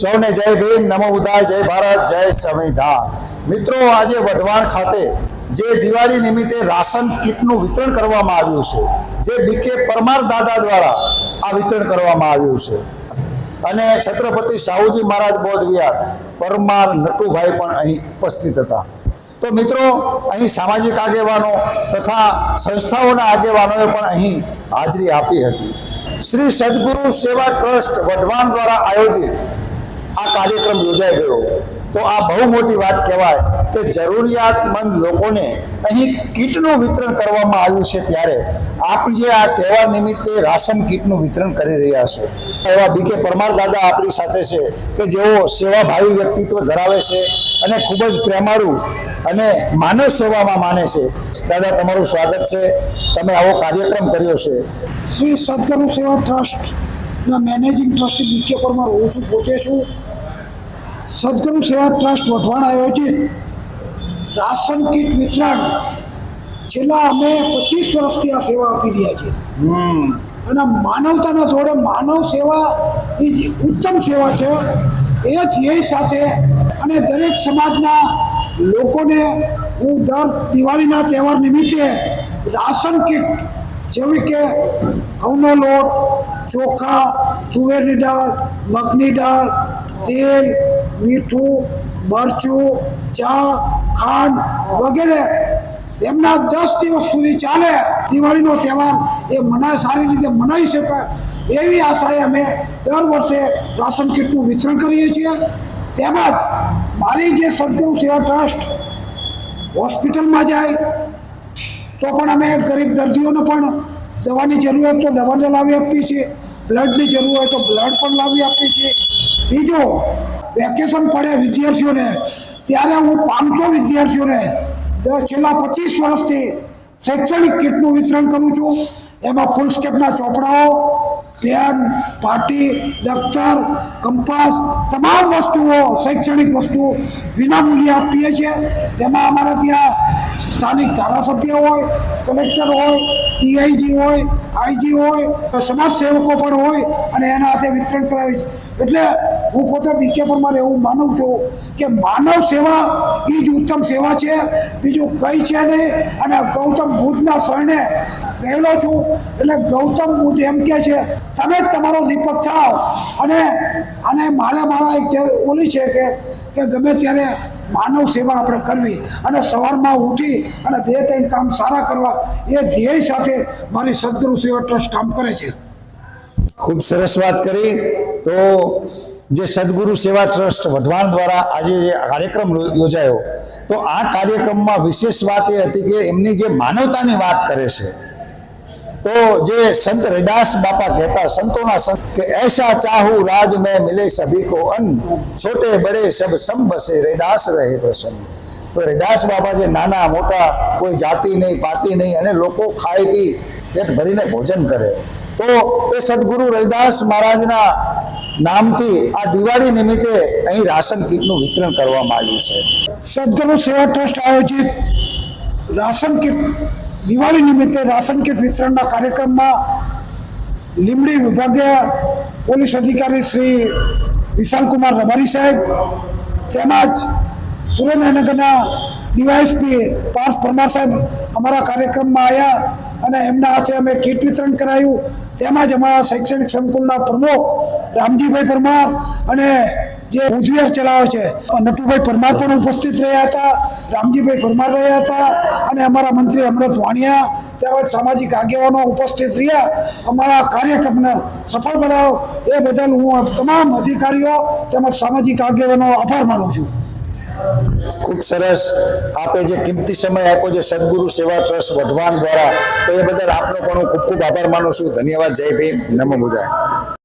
સૌને જય ભીમ, નમો ઉદાય જય ભારત, જય સંવિધાન. મિત્રો, આજે વઢવાણ ખાતે જે દિવાળી નિમિત્તે રાશન કીટનું વિતરણ કરવામાં આવ્યું છે, જે બીકે પરમાર દાદા દ્વારા આ વિતરણ કરવામાં આવ્યું છે. અને છત્રપતિ શાહુજી મહારાજ બૌદ્ધ વિહાર પરમાર નટુભાઈ પણ અહીં ઉપસ્થિત હતા. તો મિત્રો, અહીં સામાજિક આગેવાનો તથા સંસ્થાઓના આગેવાનોએ પણ અહીં હાજરી આપી હતી. શ્રી સદગુરુ સેવા ટ્રસ્ટ વઢવાણ દ્વારા આયોજિત આ કાર્યક્રમ યોજાઈ ગયો. તો આ બહુ મોટી વાત કહેવાય કે જરૂરિયાતમંદ લોકોને અહીં કીટનું વિતરણ કરવામાં આવ્યું છે ત્યારે આપ જે આ તહેવાર નિમિત્તે રાશન કીટનું વિતરણ કરી રહ્યા છો. એવા બીકે પરમાર દાદા આપણી સાથે છે કે જેઓ સેવાભાવી વ્યક્તિત્વ ધરાવે છે અને ખૂબ જ પ્રેમાળુ અને માનવ સેવામાં માને છે. દાદા, તમારું સ્વાગત છે. તમે આવો કાર્યક્રમ કર્યો છે. શ્રી સદગુરુ સેવા ટ્રસ્ટના મેનેજિંગ ટ્રસ્ટી બીકે પરમાર, હું છું, પોતે છું. સદગુરુ સેવા ટ્રસ્ટ વઢવાણ આયોજિત રાશન કીટ વિતરણ છેલ્લા અમે પચીસ વર્ષથી આ સેવા આપી રહ્યા છીએ. અને માનવતાના જોડે માનવ સેવા એ ઉત્તમ સેવા છે એ ધ્યેય સાથે અને દરેક સમાજના લોકોને હું દર દિવાળીના તહેવાર નિમિત્તે રાશન કીટ જેવી કે ઘઉંનો લોટ ચોખા તુવેરની દાળ મગની દાળ તેલ મીઠું, મરચું, ચા, ખાંડ વગેરે તેમના દસ દિવસ સુધી ચાલે. દિવાળીનો તહેવાર એ મના સારી રીતે મનાવી શકાય એવી આશાએ અમે દર વર્ષે રાશન કીટનું વિતરણ કરીએ છીએ. તેમજ મારી જે સદગુરુ સેવા ટ્રસ્ટ હોસ્પિટલમાં જાય, તો પણ અમે ગરીબ દર્દીઓને પણ દવાની જરૂર હોય તો દવાને લાવી આપીએ છીએ, બ્લડની જરૂર હોય તો બ્લડ પણ લાવી આપીએ છીએ. બીજું વેકેશન પડે વિદ્યાર્થીઓને. ત્યારે હું પાંચસો વિદ્યાર્થીઓને છેલ્લા પચીસ વર્ષથી શૈક્ષણિક કીટનું વિતરણ કરું છું. એમાં ફૂલસ્કેપના ચોપડાઓ પેન પાટી, દફતર, કંપાસ, તમામ વસ્તુઓ, શૈક્ષણિક વસ્તુઓ વિનામૂલ્યે આપીએ છીએ. તેમાં અમારા ત્યાં સ્થાનિક ધારાસભ્ય હોય, કલેક્ટર હોય, પીઆઈજી હોય, આઈજી હોય સમાજ સેવકો પણ હોય અને એના હાથે વિતરણ કરાવે છે. એટલે હું પોતે બીકે પરમાર એવું માનું છું કે માનવ સેવા એ જ ઉત્તમ સેવા છે. બીજું કંઈ છે નહીં. અને ગૌતમ બુદ્ધના શરણે ગયેલો છું. એટલે ગૌતમ બુદ્ધ એમ કહે છે, તમે જ તમારો દીપક થાવ. અને અને મારે મારા એક ઓલી છે કે કે ગમે ત્યારે માનવ સેવા આપણે કરવી અને સવારમાં ઉઠી અને બે ત્રણ કામ સારા કરવા, એ ધ્યેય સાથે મારી સદગુરુ સેવા ટ્રસ્ટ કામ કરે છે. ખૂબ સરસ વાત કરી. તો જે સદગુરુ સેવા ટ્રસ્ટ વઢવાણ દ્વારા આજે જે કાર્યક્રમ યોજાયો, તો આ કાર્યક્રમમાં વિશેષ વાત એ હતી કે એમની જે માનવતાની વાત કરે છે તો જે સંત રૈદાસ બાપા કહેતા સંતોના સંત કે, એસા ચાહુ રાજ મેં મિલે સભી કો અન્ન, છોટે બડે સબ સમ બસે રૈદાસ રહે પ્રસન્ન. તો રૈદાસ બાપા જે નાના મોટા કોઈ જાતિ નહીં, પાતી નહીં, અને લોકો ખાઈ પી પેટ ભરીને ભોજન કરે. તો એ સદગુરુ રૈદાસ મહારાજના નામથી આ દિવાળી નિમિત્તે અહીં રાશન કીટનું વિતરણ કરવામાં આવ્યું છે. સદગુરુ સેવા ટ્રસ્ટ આયોજિત રાશન કીટ દિવાળી નિમિત્તે રાશન કીટ વિતરણના કાર્યક્રમમાં લીમડી વિભાગીય પોલીસ અધિકારી શ્રી વિશાલકુમાર રબારી સાહેબ તેમજ સુરેન્દ્રનગરના ડીવાયએસપી પાર્થ પરમાર સાહેબ અમારા કાર્યક્રમમાં આવ્યા અને એમના હાથે અમે કીટ વિતરણ કરાયું. તેમજ અમારા શૈક્ષણિક સંકુલના પ્રમુખ રામજીભાઈ પરમાર અને જે ઉદ્વેર ચલાવે છે. નટુભાઈ પરમાર પણ ઉપસ્થિત રહ્યા હતા, રામજીભાઈ પરમાર રહ્યા હતા અને અમારા મંત્રી અમૃત વાણિયા તેમજ સામાજિક આગેવાનો ઉપસ્થિત રહ્યા. અમારા કાર્યક્રમને સફળ બનાવ્યો એ બદલ હું તમામ અધિકારીઓ તેમજ સામાજિક આગેવાનો આભાર માનું છું. ખૂબ સરસ. આપે જે કિંમતી સમય આપ્યો છે, સદગુરુ સેવા ટ્રસ્ટ વઢવાણ દ્વારા, તો એ બદલ આપનો પણ હું ખૂબ ખૂબ આભાર માનું છું. ધન્યવાદ. જય ભીમ. નમો બુદ્ધાય